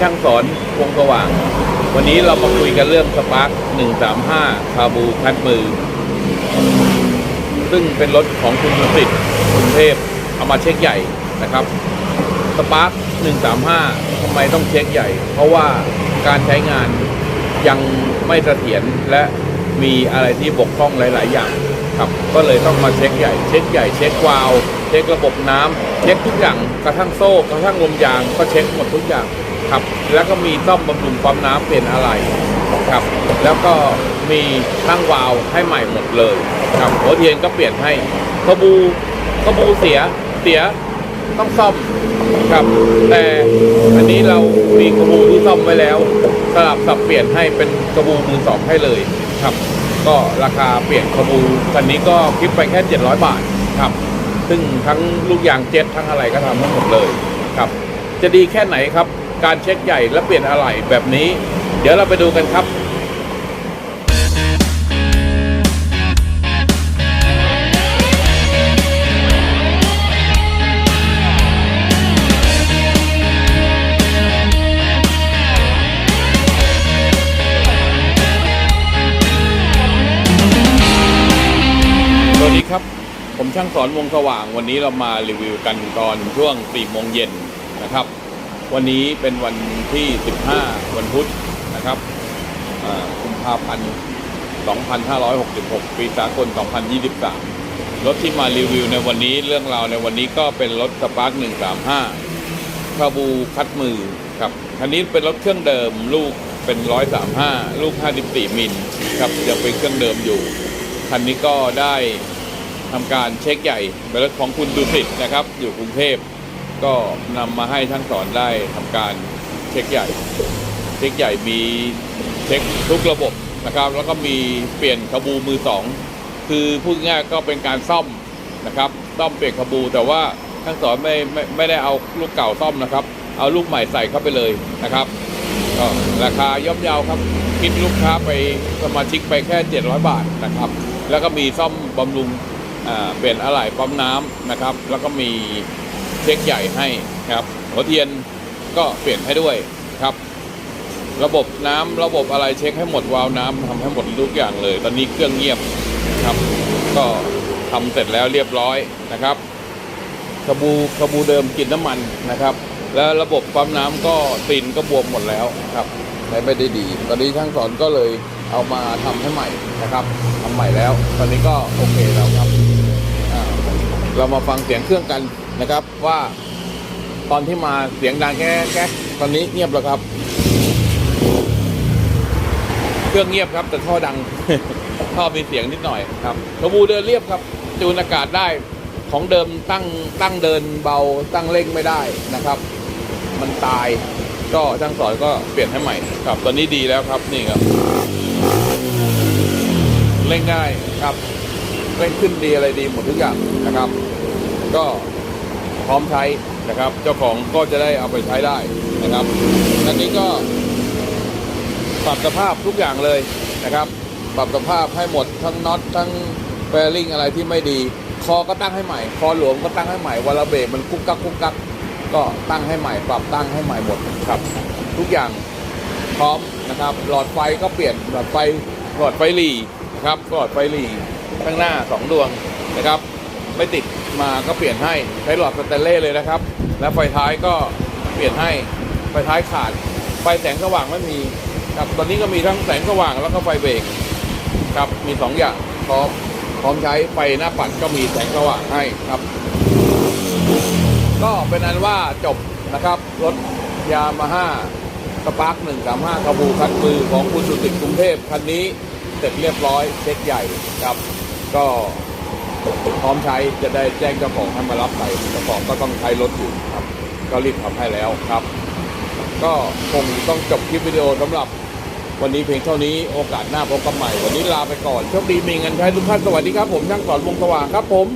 ช่างสอนวงสว่าง วันนี้เรามาคุยกันเรื่องสปาร์ค135 คาบูคัดมือ ซึ่งเป็นรถของคุณดุสิตกรุงเทพเอามาเช็คใหญ่นะครับสปาร์ค135ทำไมต้องเช็คใหญ่ เพราะว่าการใช้งานยังไม่เสถียรและมีอะไรที่บกพร่องหลาย ๆ อย่างครับ ก็เลยต้องมาเช็คใหญ่ เช็คใหญ่ เช็ควาล์วเช็คระบบน้ำเช็คทุกอย่าง กระทั่งโซ่ กระทั่งลมยาง ก็เช็คหมดทุกอย่าง ครับแล้วก็มีซ่อมบำรุงปั๊มน้ำเปลี่ยนอะไรครับแล้วก็มีตั้งวาล์วให้ใหม่หมดเลยครับหัวเทียนก็เปลี่ยนให้ขบูขบูเสียเสียต้องซ่อมครับ แต่อันนี้เรามีกระบูที่ซ่อมไว้แล้วสลับสับเปลี่ยนให้เป็นกระบูมือสองให้เลยครับ ก็ราคาเปลี่ยนกระบูคันนี้ก็คิดไปแค่ 700 บาทครับ ซึ่งทั้งลูกยางเจ็ตทั้งอะไรก็ทำทั้งหมดเลยครับ จะดีแค่ไหนครับ การเช็คใหญ่และเปลี่ยนอะไหล่แบบนี้ เดี๋ยวเราไปดูกันครับสวัสดีครับ ผมช่างสอนวงสว่างวันนี้เรามารีวิวกันตอนช่วง4โมงเย็นนะครับ วันนี้เป็นวันที่ 15 วันพุธนะครับอ่ากุมภาพันธ์ 2566 ปีสากล 2023 รถที่มารีวิวในวันนี้เรื่องราวในวันนี้ก็เป็นรถสปาร์ค135คาบูคัดมือครับคันนี้เป็นรถเครื่องเดิมลูกเป็น 135 ลูก 54 มิลครับยังเป็นเครื่องเดิมอยู่คันนี้ก็ได้ทำการเช็คใหญ่เป็นรถของคุณดุสิตนะครับ อยู่กรุงเทพ ก็นำมาให้ท่านสอนได้ทำการเช็คใหญ่ เช็คใหญ่มีเช็คทุกระบบนะครับ แล้วก็มีเปลี่ยนขบูมือสองคือพูดง่ายก็เป็นการซ่อมนะครับซ่อมเปลี่ยนขบู แต่ว่าท่านสอนไม่ไม่ไม่ได้เอาลูกเก่าซ่อมนะครับ เอาลูกใหม่ใส่เข้าไปเลยนะครับก็ราคาย่อมเยาวครับคิดลูกค้าไปสมาชิกไปแค่ 700 บาทนะครับ แล้วก็มีซ่อมบำรุงเปลี่ยนอะไหล่ปั๊มน้ำนะครับ แล้วก็มี เช็คใหญ่ให้ครับหัวเทียนก็เปลี่ยนให้ด้วยครับ ระบบน้ำระบบอะไรเช็คให้หมดวาล์วน้ำทำให้หมดทุกอย่างเลย ตอนนี้เครื่องเงียบครับ ก็ทำเสร็จแล้วเรียบร้อยนะครับขบูขบูเดิมกินน้ำมันนะครับ แล้วระบบปั๊มน้ำก็ตีนก็บวมหมดแล้วครับใช้ไม่ได้ดี ตอนนี้ช่างสอนก็เลยเอามาทำให้ใหม่นะครับทำใหม่แล้ว ตอนนี้ก็โอเคแล้วครับเรามาฟังเสียงเครื่องกัน นะครับว่าตอนที่มาเสียงดังแก๊แก๊ตอนนี้เงียบแล้วครับ เครื่องเงียบครับ แต่ท่อดังท่อมีเสียงนิดหน่อยครับขบูเดินเรียบครับจูนอากาศได้ของเดิมตั้งตั้งเดินเบาตั้งเร่งไม่ได้นะครับ มันตายก็ช่างสอนก็เปลี่ยนให้ใหม่ครับ ตอนนี้ดีแล้วครับนี่ครับเร่งได้ครับเร่งขึ้นดีอะไรดีหมดทุกอย่างนะครับ ก็ ร้อมใช้นะครับ เจ้าของก็จะได้เอาไปใช้ได้นะครับอันนี้ก็ปรับสภาพทุกอย่างเลยนะครับ ปรับสภาพให้หมดทั้งน็อตทั้งแบริ่งอะไรที่ไม่ดี คอก็ตั้งให้ใหม่ คอหลวมก็ตั้งให้ใหม่วาลาเบรกมันกุ๊กกักกุ๊กกักก็ตั้งให้ใหม่ ปรับตั้งให้ใหม่หมดครับ ทุกอย่างพร้อมนะครับ หลอดไฟก็เปลี่ยนหลอดไฟหลอดไฟหลีนะครับหลอดไฟหลีข้างหน้าสองดวงนะครับ ไม่ติดมาก็เปลี่ยนให้ใช้หลอดสแตนเล่เลยนะครับ แล้วไฟท้ายก็เปลี่ยนให้ไฟท้ายขาด ไฟแสงสว่างไม่มีครับตอนนี้ก็มีทั้งแสงสว่างแล้วก็ไฟเบรกครับมีสองอย่างพร้อมพร้อมใช้ไฟหน้าปัดก็มีแสงสว่างให้ครับ ก็เป็นอันว่าจบนะครับ รถยามาฮ่าสปาร์คหนึ่งสามห้ากระบูคัดมือของคุณสุติกรุงเทพคันนี้เสร็จเรียบร้อยเช็คใหญ่ครับ ก็ พร้อมใช้จะได้แจ้งเจ้าของให้มารับไปเจ้าของก็ต้องใช้รถอยู่ครับ ก็รีบทำให้แล้วครับ ก็คงต้องจบคลิปวิดีโอสำหรับ วันนี้เพียงเท่านี้โอกาสหน้าพบกันใหม่ วันนี้ลาไปก่อนโชคดีมีเงินใช้ทุกท่านสวัสดีครับผมช่างสอนวงสว่างครับผม